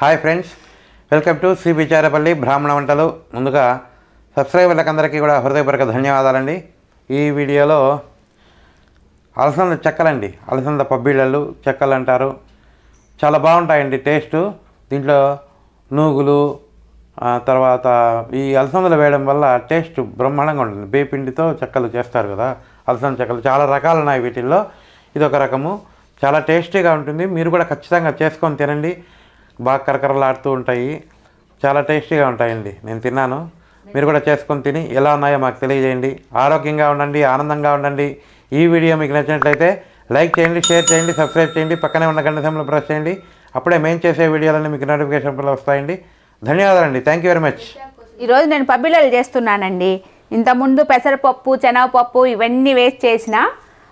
Hi friends welcome to Shri Bicharapalli Brahmana Vantalu. ముందుగా సబ్స్క్రైబర్లకు అందరికీ కూడా హృదయపూర్వక ధన్యవాదాలండి. ఈ వీడియోలో అలసంద చెక్కలండి. అలసంద పబ్బీళ్ళలు చెక్కలు అంటారు చాలా బాగుంటాయండి టేస్టు. దీంట్లో నూగులు తర్వాత ఈ అలసందలు వేయడం వల్ల టేస్ట్ బ్రహ్మాండంగా ఉంటుంది. బేపిండితో చెక్కలు చేస్తారు కదా అలసంద చెక్కలు. చాలా రకాలు ఉన్నాయి వీటిల్లో. ఇదొక రకము. చాలా టేస్టీగా ఉంటుంది. మీరు కూడా ఖచ్చితంగా చేసుకొని తినండి. బాగా కరకరలాడుతూ ఉంటాయి. చాలా టేస్టీగా ఉంటాయండి. నేను తిన్నాను. మీరు కూడా చేసుకొని తిని ఎలా ఉన్నాయో మాకు తెలియజేయండి. ఆరోగ్యంగా ఉండండి ఆనందంగా ఉండండి. ఈ వీడియో మీకు నచ్చినట్లయితే లైక్ చేయండి షేర్ చేయండి సబ్స్క్రైబ్ చేయండి పక్కనే ఉన్న గంట సమయంలో ప్రెస్ చేయండి. అప్పుడే మేము చేసే వీడియోలన్నీ మీకు నోటిఫికేషన్ వస్తాయండి. ధన్యవాదాలండి. థ్యాంక్ యూ వెరీ మచ్ ఈరోజు నేను పబ్బిళ్ళలు చేస్తున్నానండి. ఇంతకుముందు పెసరపప్పు శనగపప్పు ఇవన్నీ వేస్ట్ చేసిన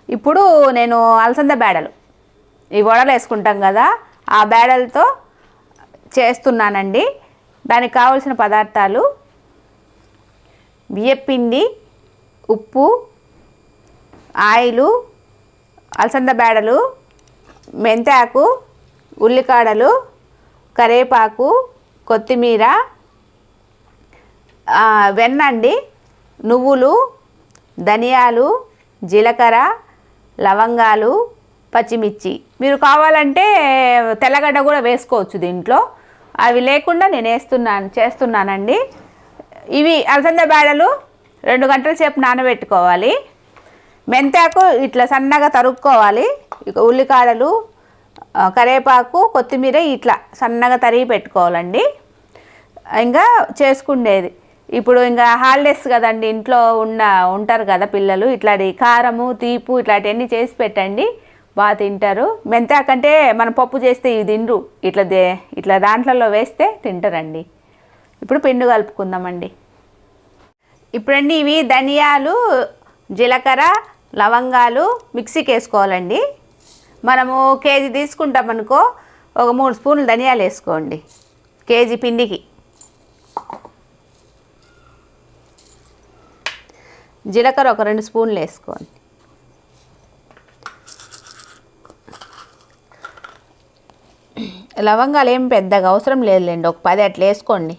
ఇప్పుడు నేను అలసంద బేడలు ఈ వడలు వేసుకుంటాం కదా ఆ బేడలతో చేస్తున్నానండి. దానికి కావలసిన పదార్థాలు బియ్యపిండి ఉప్పు ఆయిలు అలసంద బేడలు మెంతాకు ఉల్లికాడలు కరేపాకు కొత్తిమీర వెన్న అండి నువ్వులు ధనియాలు జీలకర్ర లవంగాలు పచ్చిమిర్చి. మీరు కావాలంటే తెల్లగడ్డ కూడా వేసుకోవచ్చు దీంట్లో. అవి లేకుండా నేను వేస్తున్నాను చేస్తున్నానండి. ఇవి అలసంద బేడలు రెండు గంటల సేపు నానబెట్టుకోవాలి. మెంతాకు ఇట్లా సన్నగా తరుక్కోవాలి. ఇక ఉల్లికాడలు కరేపాకు కరివేపాకు కొత్తిమీర ఇట్లా సన్నగా తరిగి పెట్టుకోవాలండి. ఇంకా చేసుకుండేది. ఇప్పుడు ఇంకా హాలిడేస్ కదండి ఇంట్లో ఉన్న ఉంటారు కదా పిల్లలు ఇట్లాంటి కారము తీపు ఇట్లాంటివన్నీ చేసి పెట్టండి. బాగా తింటారు. మెంతాకంటే మనం పప్పు చేస్తే ఇవి తిండ్రు ఇట్లా దే ఇట్లా దాంట్లలో వేస్తే తింటారండి. ఇప్పుడు పిండి కలుపుకుందామండి. ఇప్పుడండి ఇవి ధనియాలు జీలకర్ర లవంగాలు మిక్సీకి వేసుకోవాలండి. మనము కేజీ తీసుకుంటాం అనుకో ఒక మూడు స్పూన్లు ధనియాలు వేసుకోండి. కేజీ పిండికి. జీలకర్ర ఒక రెండు స్పూన్లు వేసుకోండి. లవంగాలు ఏం పెద్దగా అవసరం లేదులేండి. ఒక పది అట్లా వేసుకోండి.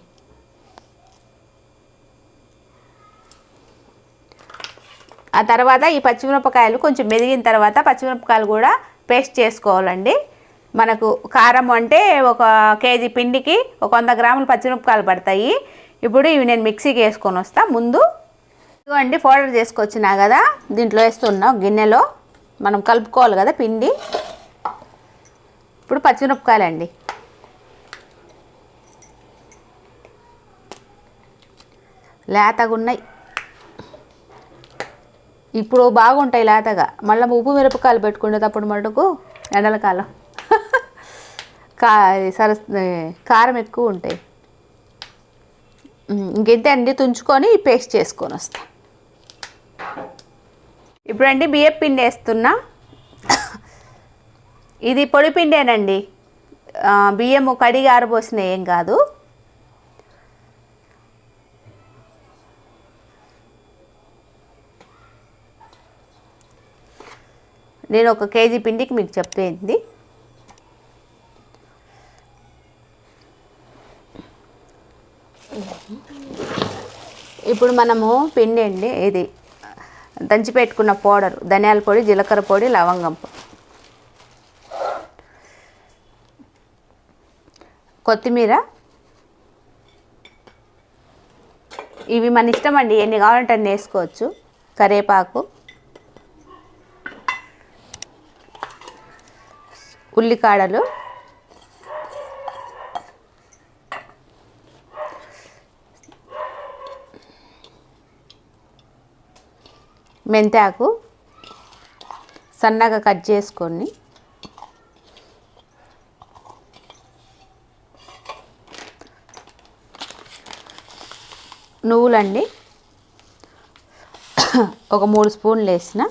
ఆ తర్వాత ఈ పచ్చిమిరపకాయలు కొంచెం మెదిగిన తర్వాత పచ్చిమిరపకాయలు కూడా పేస్ట్ చేసుకోవాలండి. మనకు కారం అంటే ఒక కేజీ పిండికి ఒక వంద గ్రాములు పచ్చిమిరపకాయలు పడతాయి. ఇప్పుడు ఇవి నేను మిక్సీకి వేసుకొని వస్తా. ముందు ఇదిగోండి పౌడర్ చేసుకొచ్చినా కదా దీంట్లో వేస్తున్నా గిన్నెలో మనం కలుపుకోవాలి కదా పిండి. ఇప్పుడు పచ్చిమిరపకాయలండి. లేతగా ఉన్నాయి ఇప్పుడు బాగుంటాయి లేతగా. మళ్ళీ ఉప్పు మిరపకాయలు పెట్టుకునేటప్పుడు మటుకు ఎండల కాలం. కా సర కారం ఎక్కువ ఉంటాయి. ఉమ్, ఇంకెంతే అండి తుంచుకొని పేస్ట్ చేసుకొని వస్తా. ఇప్పుడండి బియ్యం పిండి వేస్తున్నా. ఇది పొడి పిండేనండి బియ్యము కడిగి ఆరబోసిన ఏం కాదు. నేను ఒక కేజీ పిండికి మీకు చెప్పేది ఇప్పుడు మనము పిండి అండి ఇది దంచి పెట్టుకున్న పౌడర్ ధనియాల పొడి జీలకర్ర పొడి లవంగం పొడి. కొత్తిమీర. ఇవి మన ఇష్టం అండి ఎన్ని కావాలంటే అన్ని వేసుకోవచ్చు. కరివేపాకు ఉల్లికాడలు. మెంతాకు. సన్నగా కట్ చేసుకొని నువ్వులండి. ఒక మూడు స్పూన్లు వేసిన.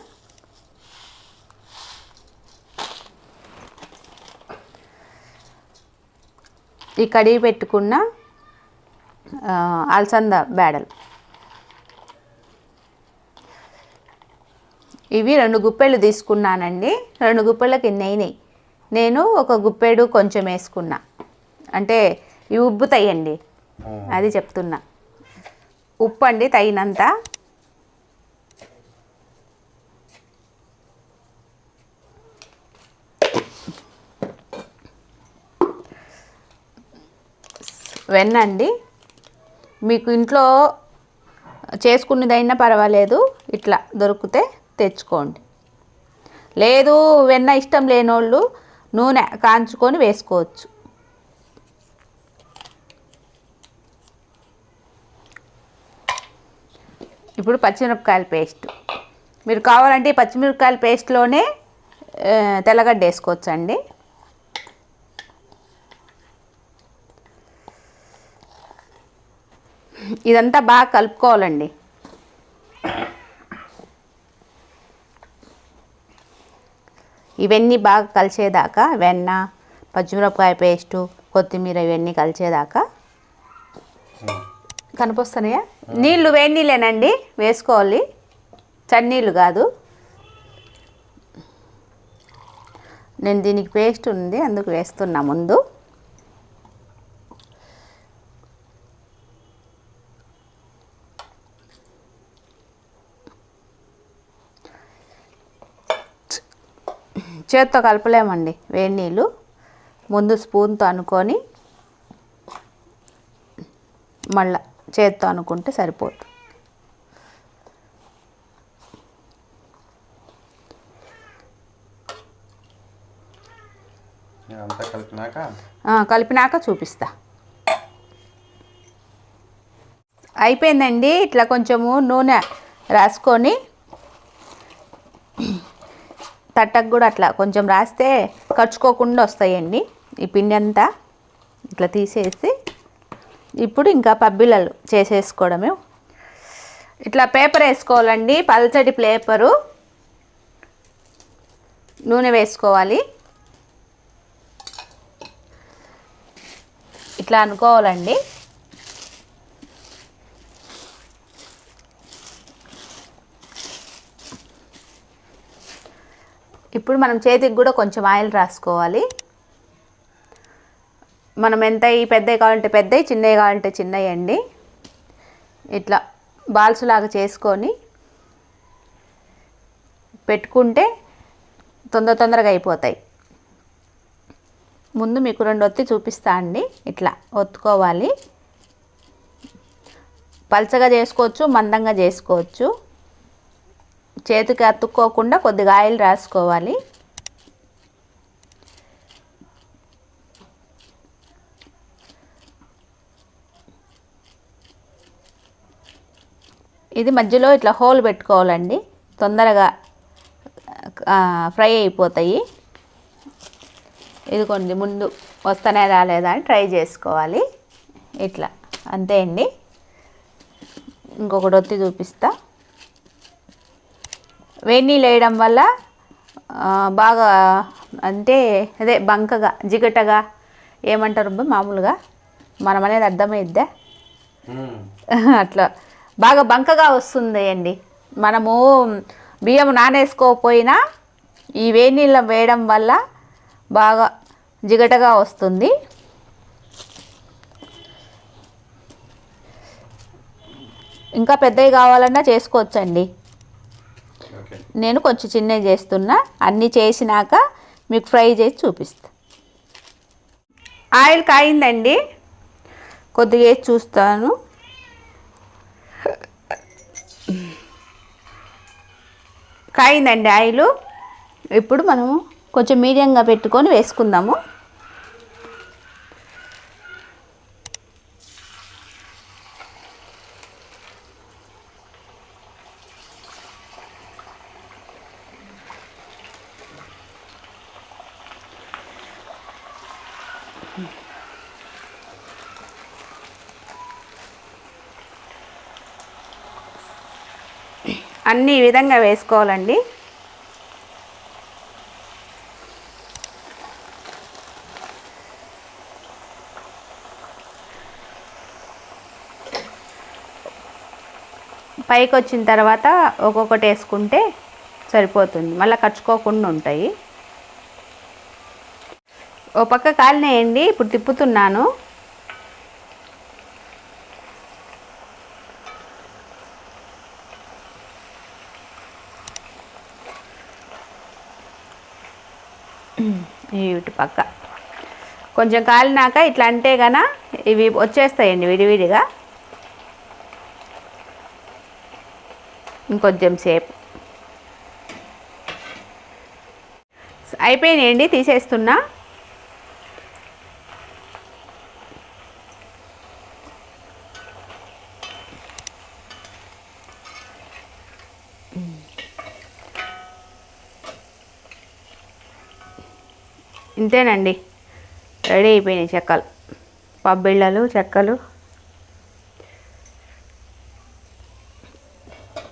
ఈ కడిగి పెట్టుకున్న అలసంద బేడలు ఇవి రెండు గుప్పెళ్ళు తీసుకున్నానండి. రెండు గుప్పెళ్ళకి నెయ్యి నేను ఒక గుప్పెడు కొంచెం వేసుకున్నా. అంటే ఇవి ఉబ్బుతాయండి. అది చెప్తున్నా. ఉప్పు అండి తగినంత. వెన్న అండి మీకు ఇంట్లో చేసుకున్నదైనా పర్వాలేదు ఇట్లా దొరికితే తెచ్చుకోండి. లేదు వెన్న ఇష్టం లేనోళ్ళు నూనె కాంచుకొని వేసుకోవచ్చు. ఇప్పుడు పచ్చిమిరపకాయల పేస్ట్ మీరు కావాలంటే ఈ పచ్చిమిరపకాయల పేస్ట్లోనే తెల్లగడ్డ వేసుకోవచ్చు అండి ఇదంతా బాగా కలుపుకోవాలండి. ఇవన్నీ బాగా కలిసేదాకా వెన్న పచ్చిమిరపకాయ పేస్టు కొత్తిమీర ఇవన్నీ కలిసేదాకా కనిపిస్తున్నాయా? నీళ్ళు వేడి నీళ్ళేనండి? వేసుకోవాలి. చన్నీళ్ళు కాదు. నేను దీనికి పేస్ట్ ఉంది అందుకు వేస్తున్నా ముందు. చేత్తో కలపలేమండి వేడి నీళ్ళు ముందు స్పూన్తో అనుకొని మళ్ళీ చేత్తో అనుకుంటే సరిపోతుంది కలిపినాక? చూపిస్తా. అయిపోయిందండి. ఇట్లా కొంచెము నూనె రాసుకొని తట్టకు కూడా అట్లా కొంచెం రాస్తే ఖర్చుకోకుండా వస్తాయండి. ఈ పిండి అంతా ఇట్లా తీసేసి ఇప్పుడు ఇంకా పబ్బిళ్ళలు చేసేసుకోవడమే. ఇట్లా పేపర్ వేసుకోవాలండి పల్చటి పేపరు. నూనె వేసుకోవాలి. ఇట్లా అనుకోవాలండి. ఇప్పుడు మనం చేతికి కూడా కొంచెం ఆయిల్ రాసుకోవాలి. మనం ఎంత ఈ పెద్దవి కావాలంటే పెద్దవి చిన్నవి కావాలంటే చిన్నవి అండి. ఇట్లా బాల్స్ లాగా చేసుకొని పెట్టుకుంటే తొందర తొందరగా అయిపోతాయి. ముందు మీకు రెండు ఒత్తి చూపిస్తా అండి. ఇట్లా ఒత్తుకోవాలి. పల్చగా చేసుకోవచ్చు మందంగా చేసుకోవచ్చు. చేతికి అతుక్కోకుండా కొద్దిగా ఆయిల్ రాసుకోవాలి. ఇది మధ్యలో ఇట్లా హోల్ పెట్టుకోవాలండి. తొందరగా ఫ్రై అయిపోతాయి. ఇదిగోండి ముందు వస్తానే రాలేదా అని ట్రై చేసుకోవాలి. ఇట్లా అంతే అండి. ఇంకొకటి ఒత్తి చూపిస్తా. వేడి నీళ్ళు వేయడం వల్ల బాగా అంటే అదే బంకగా జిగటగా ఏమంటారు మామూలుగా? మనం అనేది అర్థమైద్దా అట్లా. బాగా బంకగా వస్తుంది అండి. మనము బియ్యం నానేసుకోకపోయినా ఈ వేడి నీళ్ళ వేయడం వల్ల బాగా జిగటగా వస్తుంది. ఇంకా పెద్దవి కావాలన్నా చేసుకోవచ్చండి. నేను కొంచెం చిన్నవి చేస్తున్నా. అన్నీ చేసినాక మీకు ఫ్రై చేసి చూపిస్తా. ఆయిల్ కాయిందండి. కొద్దిగా చూస్తాను. కాయిందండి ఆయిల్ ఇప్పుడు మనము కొంచెం మీడియంగా పెట్టుకొని వేసుకుందాము. అన్ని ఈ విధంగా వేసుకోవాలండి. పైకి వచ్చిన తర్వాత ఒక్కొక్కటి వేసుకుంటే సరిపోతుంది. మళ్ళీ ఖర్చుకోకుండా ఉంటాయి. ఓ పక్క కాలినేయండి. ఇప్పుడు తిప్పుతున్నాను. పక్క. కొంచెం కాలినాక ఇట్లా అంటే గన ఇవి వచ్చేస్తాయండి విడివిడిగా. ఇంకొంచెం సేపు. అయిపోయినాయండి తీసేస్తున్నా. ఇంతేనండి. రెడీ అయిపోయినాయి చెక్కలు. పబ్బిళ్ళలు చెక్కలు.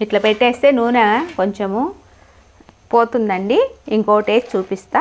ఇట్లా పెట్టేస్తే నూనె కొంచెము పోతుందండి. ఇంకోటి వేసి చూపిస్తా.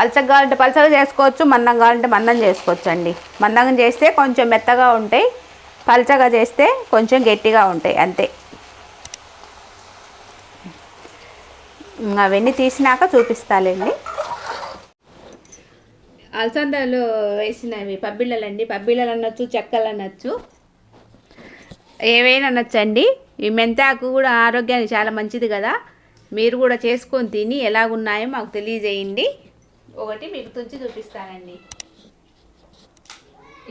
పలచగా కావాలంటే పలచగా చేసుకోవచ్చు మందం కావాలంటే మందం చేసుకోవచ్చు అండి మందంగా చేస్తే కొంచెం మెత్తగా ఉంటాయి పలచగా చేస్తే కొంచెం గట్టిగా ఉంటాయి అంతే. అవన్నీ తీసినాక చూపిస్తాలేండి. అలసందలు వేసినవి పబ్బిళ్ళలు అండి పబ్బిళ్ళలు అనొచ్చు చెక్కలు అనొచ్చు ఏవైనా అనొచ్చండి ఈ మెంతాకు కూడా ఆరోగ్యానికి చాలా మంచిది కదా. మీరు కూడా చేసుకొని తిని ఎలాగున్నాయో మాకు తెలియజేయండి. ఒకటి మీకు తుంచి చూపిస్తానండి.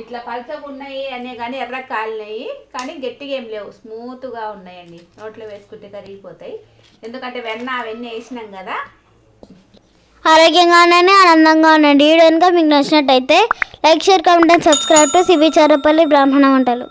ఇట్లా పల్చగా ఉన్నాయి అనే కానీ ఎర్ర కాలినాయి కానీ గట్టిగా ఏం లేవు. స్మూత్గా ఉన్నాయండి. నోట్లో వేసుకుంటే కరిగిపోతాయి. ఎందుకంటే వెన్న అవన్నీ వేసినాం కదా. ఆరోగ్యంగా ఉండండి ఆనందంగా ఉండండి. వీడియో కనుక మీకు నచ్చినట్టయితే like share comment and subscribe to CB Charapalli Brahmana వంటలు.